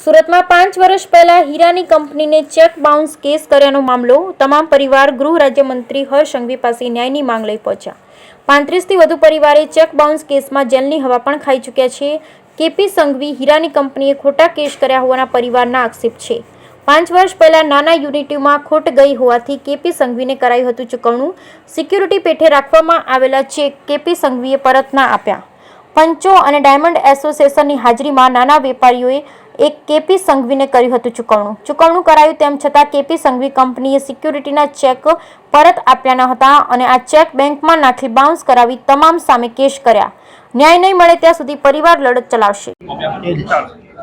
સુરતમાં પાંચ વર્ષ પહેલા હીરાની કંપનીને ચેક બાઉન્સ કેસ કર્યાનો મામલો તમામ પરિવાર, ગૃહ રાજ્યમંત્રી હર્ષ સંઘવી પાસે ન્યાયની માંગ લઈ પહોંચ્યા. પાંત્રીસથી વધુ પરિવારે ચેક બાઉન્સ કેસમાં જેલની હવા પણ ખાઈ ચૂક્યા છે. કેપી સંઘવી હીરાની કંપનીએ ખોટા કેસ કર્યા હોવાના પરિવારના આક્ષેપ છે. પાંચ વર્ષ પહેલા નાના યુનિટીમાં ખોટ ગઈ હોવાથી કેપી સંઘવીને કરાયું હતું ચૂકવણું. સિક્યુરિટી પેઠે રાખવામાં આવેલા ચેક કેપી સંઘવીએ પરત ના આપ્યા. પંચો અને ડાયમંડ એસોસિએશનની હાજરીમાં નાના વેપારીઓએ એક કેપી સંઘવીને કર્યું હતું ચૂકવણું. ચૂકવણું કરાયું તેમ છતાં કેપી સંઘવી કંપનીએ સિક્યુરિટીના ચેક પરત આપ્યા ન હતા અને આ ચેક બેંકમાં નાખી બાઉન્સ કરાવી તમામ સામે કેસ કર્યા. ન્યાય નહીં મળે ત્યાં સુધી પરિવાર લડત ચલાવશે.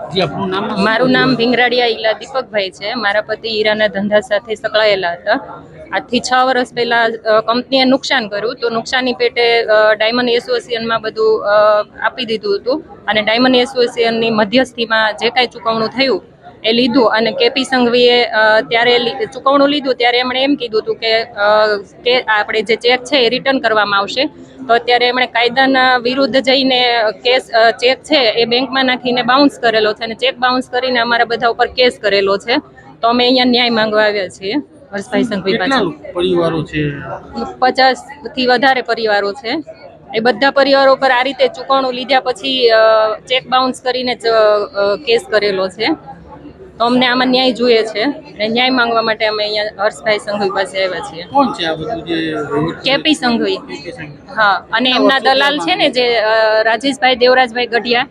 મારું નામ ભીંગરાડિયા ઈલા દીપકભાઈ છે. મારા પતિ હીરાના ધંધા સાથે સંકળાયેલા હતા. આજથી છ વર્ષ પહેલા કંપનીએ નુકસાન કર્યું તો નુકસાની પેટે ડાયમંડ એસોસિએશનમાં બધું આપી દીધું હતું. અને ડાયમંડ એસોસિએશનની મધ્યસ્થીમાં જે કાંઈ ચૂકવણું થયું એ લીધું અને કેપી સંઘવીએ ત્યારે ચુકવણું લીધું ત્યારે એમણે એમ કીધું હતું કે કે આપણે જે ચેક છે એ રિટર્ન કરવામાં આવશે. તો અત્યારે એમણે કાયદાના વિરુદ્ધ જઈને કેસ ચેક છે એ બેંકમાં નાખીને બાઉન્સ કરેલો છે અને ચેક બાઉન્સ કરીને અમારા બધા ઉપર કેસ કરેલો છે. તો અમે અહીંયા ન્યાય માંગવા આવ્યા છીએ હર્ષભાઈ સંઘવી પાસે પરિવારો છે? પચાસથી વધારે પરિવારો છે. એ બધા પરિવારો પર આ રીતે ચૂકવણું લીધા પછી ચેક બાઉન્સ કરીને કેસ કરેલો છે. તો અમને આમાં ન્યાય જોઈએ છે. અને ન્યાય માંગવા માટે અમે અહીંયા હર્ષભાઈ સંઘવી પાસે આવ્યા છીએ. કોણ છે આ બધું જે કેપી સંઘવી. હા અને એમના દલાલ છે ને જે રાજેશભાઈ દેવરાજભાઈ ગઢિયા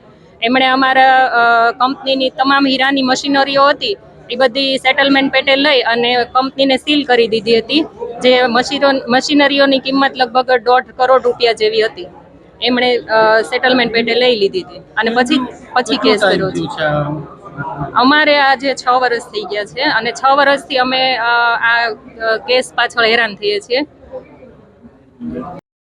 એમણે અમારા કંપનીની તમામ હીરાની મશીનરીઓ હતી એ બધી સેટલમેન્ટ પેટે લઈ અને કંપનીને સીલ કરી દીધી હતી જે મશીનો મશીનરીઓની કિંમત લગભગ દોઢ કરોડ રૂપિયા જેવી હતી. એમણે સેટલમેન્ટ પેટે લઈ લીધી હતી. અને પછી પછી કેસ કર્યો છે. છે આ? અમારે આજે છ વર્ષ થઈ ગયા છે અને છ વર્ષથી અમે આ કેસ પાછળ હેરાન થઈએ છીએ